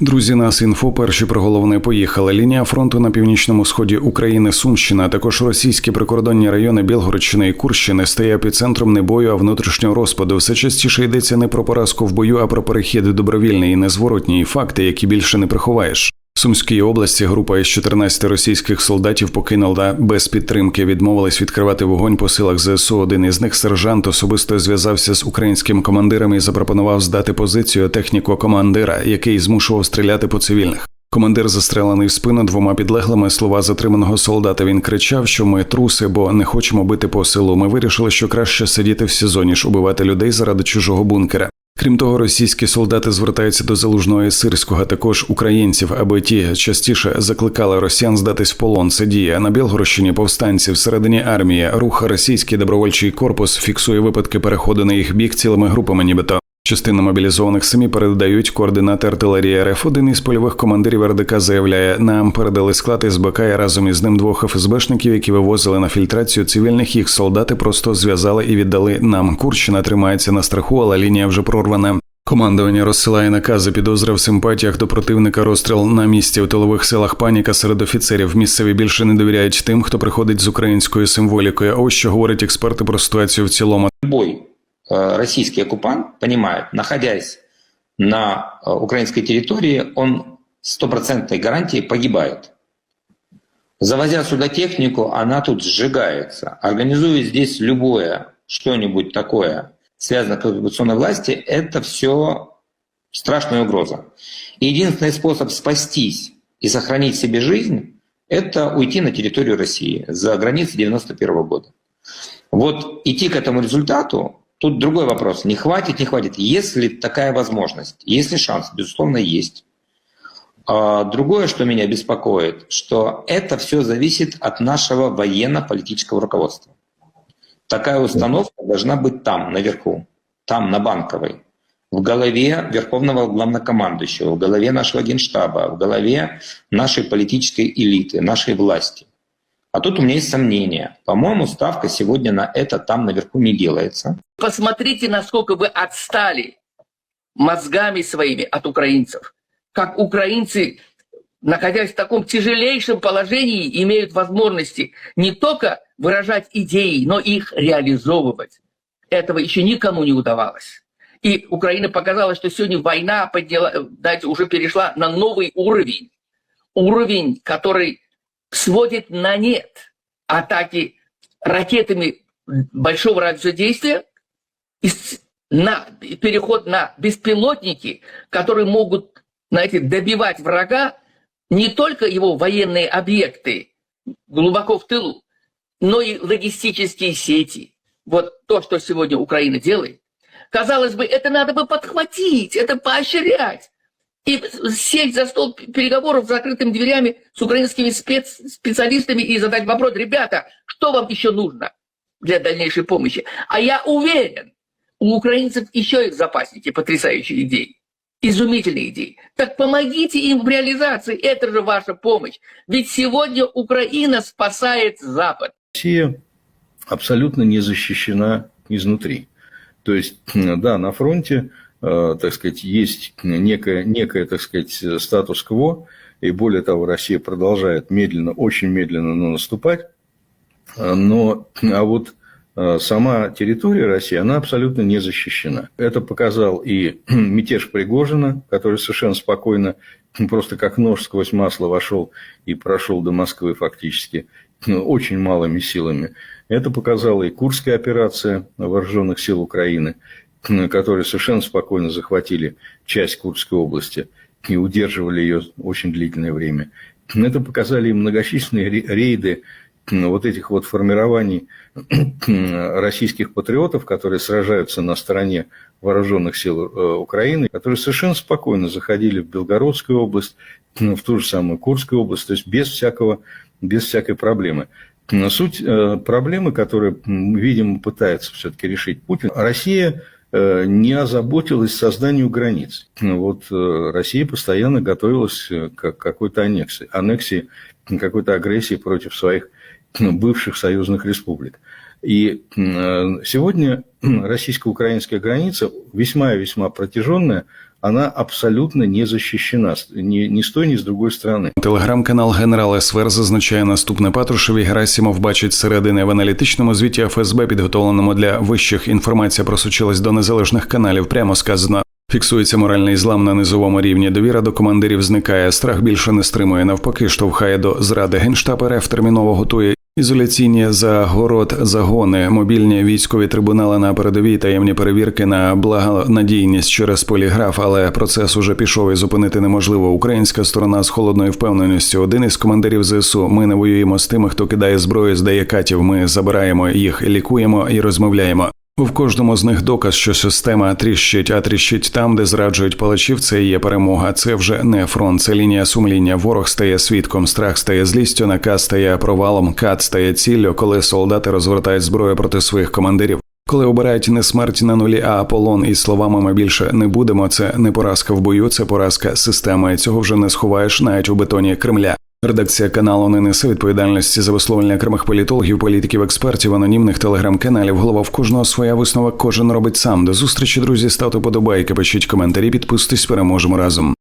Друзі, нас інфо перші про головне поїхали. Лінія фронту на північному сході України, Сумщина, а також російські прикордонні райони Білгородщини і Курщини стає епіцентром не бою, а внутрішнього розпаду. Все частіше йдеться не про поразку в бою, а про перехід добровільний і незворотній факти, які більше не приховаєш. Сумській області група із 14 російських солдатів покинула без підтримки. Відмовились відкривати вогонь по силах ЗСУ. Один із них сержант особисто зв'язався з українським командиром і запропонував здати позицію техніку командира, який змушував стріляти по цивільних. Командир застрелений в спину двома підлеглими слова затриманого солдата. Він кричав, що ми труси, бо не хочемо бити по селу. Ми вирішили, що краще сидіти в СІЗО, ніж убивати людей заради чужого бункера. Крім того, російські солдати звертаються до залужного і сирського, а також українців, аби ті частіше закликали росіян здатись в полон. Це діє на Білгородщині повстанці всередині армії. Рух російський добровольчий корпус фіксує випадки переходу на їх бік цілими групами, нібито. Частина мобілізованих самі передають координати артилерії РФ. Один із польових командирів РДК заявляє, нам передали склад із БК і разом із ним двох ФСБшників, які вивозили на фільтрацію цивільних. Їх солдати просто зв'язали і віддали нам. Курщина тримається на страху, але лінія вже прорвана. Командування розсилає накази, підозри в симпатіях до противника, розстріл на місці у тилових селах. Паніка серед офіцерів. Місцеві більше не довіряють тим, хто приходить з українською символікою. Ось що говорять експерти про ситуацію в цілому. любой э, российский оккупант понимает, находясь на э, украинской территории, он стопроцентной гарантией погибает. Завозя сюда технику, она тут сжигается. Организуя здесь любое что-нибудь такое, связанное с оккупационной власти, это все страшная угроза. Единственный способ спастись и сохранить себе жизнь, это уйти на территорию России за границы 91 года. Вот идти к этому результату, тут другой вопрос. Не хватит, не хватит. Есть ли такая возможность? Есть ли шанс? Безусловно, есть. А Другое, что меня беспокоит, что это все зависит от нашего военно-политического руководства. Такая установка должна быть там, наверху, там, на Банковой, в голове Верховного Главнокомандующего, в голове нашего Генштаба, в голове нашей политической элиты, нашей власти. А тут у меня есть сомнения. По-моему, ставка сегодня на это там наверху не делается. Посмотрите, насколько вы отстали мозгами своими от украинцев. Как украинцы, находясь в таком тяжелейшем положении, имеют возможности не только выражать идеи, но и их реализовывать. Этого еще никому не удавалось. И Украина показала, что сегодня война подняла, знаете, уже перешла на новый уровень. Уровень, который сводит на нет атаки ракетами большого радиуса действия на переход на беспилотники, которые могут, знаете, добивать врага не только его военные объекты глубоко в тылу, но и логистические сети. Вот то, что сегодня Украина делает. Казалось бы, это надо бы подхватить, это поощрять. И сесть за стол переговоров с закрытыми дверями с украинскими спец- специалистами и задать вопрос, ребята, что вам еще нужно для дальнейшей помощи? А я уверен, у украинцев еще есть в запаснике потрясающие идеи, изумительные идеи. Так помогите им в реализации, это же ваша помощь. Ведь сегодня Украина спасает Запад. Россия абсолютно не защищена изнутри. То есть, да, на фронте, э, так сказать, есть некое, некое, так сказать, статус-кво, и более того, Россия продолжает медленно, очень медленно, но наступать. Э, Но, а вот сама территория России, она абсолютно не защищена. Это показал и мятеж Пригожина, который совершенно спокойно, просто как нож сквозь масло вошел и прошел до Москвы фактически, ну, очень малыми силами. Это показала и Курская операция вооруженных сил Украины, которые совершенно спокойно захватили часть Курской области и удерживали ее очень длительное время. Это показали и многочисленные ре- рейды вот этих вот формирований российских патриотов, которые сражаются на стороне вооруженных сил э, Украины, которые совершенно спокойно заходили в Белгородскую область, в ту же самую Курскую область, то есть без всякого, без всякой проблемы. Но Суть э, проблемы, которую, видимо, пытается все-таки решить Путин, Россия э, не озаботилась созданием границ. Вот Россия постоянно готовилась к какой-то аннексии, аннексии, какой-то агрессии против своих бывших союзных республик. И м, э, сегодня российско-украинская граница весьма и весьма протяженная, она абсолютно не защищена с- ни, ни с той, ни с другой стороны. Телеграм-канал Генерал СВР зазначає наступне Патрушев і Герасімов бачить середини в аналітичному звіті ФСБ, підготовленому для вищих. Інформація просочилась до незалежних каналів. Прямо сказано. Фіксується моральний злам на низовому рівні. Довіра до командирів зникає. Страх більше не стримує. Навпаки, штовхає до зради. Генштаб РФ терміново готує ізоляційні загород загони, мобільні військові трибунали на передовій, таємні перевірки на благонадійність через поліграф. Але процес уже пішов і зупинити неможливо. Українська сторона з холодною впевненістю. Один із командирів ЗСУ. Ми не воюємо з тими, хто кидає зброю, здає катів. Ми забираємо їх, лікуємо і розмовляємо. В кожному з них доказ, що система тріщить, а тріщить там, де зраджують палачів. Це є перемога. Це вже не фронт, це лінія сумління. Ворог стає свідком, страх стає злістю, наказ стає провалом, кат стає ціллю, коли солдати розвертають зброю проти своїх командирів. Коли обирають не смерть на нулі, а полон і словами ми більше не будемо. Це не поразка в бою, це поразка системи. Цього вже не сховаєш навіть у бетоні Кремля. Редакція каналу не несе відповідальності за висловлення окремих політологів, політиків, експертів, анонімних телеграм-каналів. Голова в кожного своя висновок, кожен робить сам. До зустрічі, друзі. Ставте подобайки, пишіть коментарі, підписуйтесь, переможемо разом.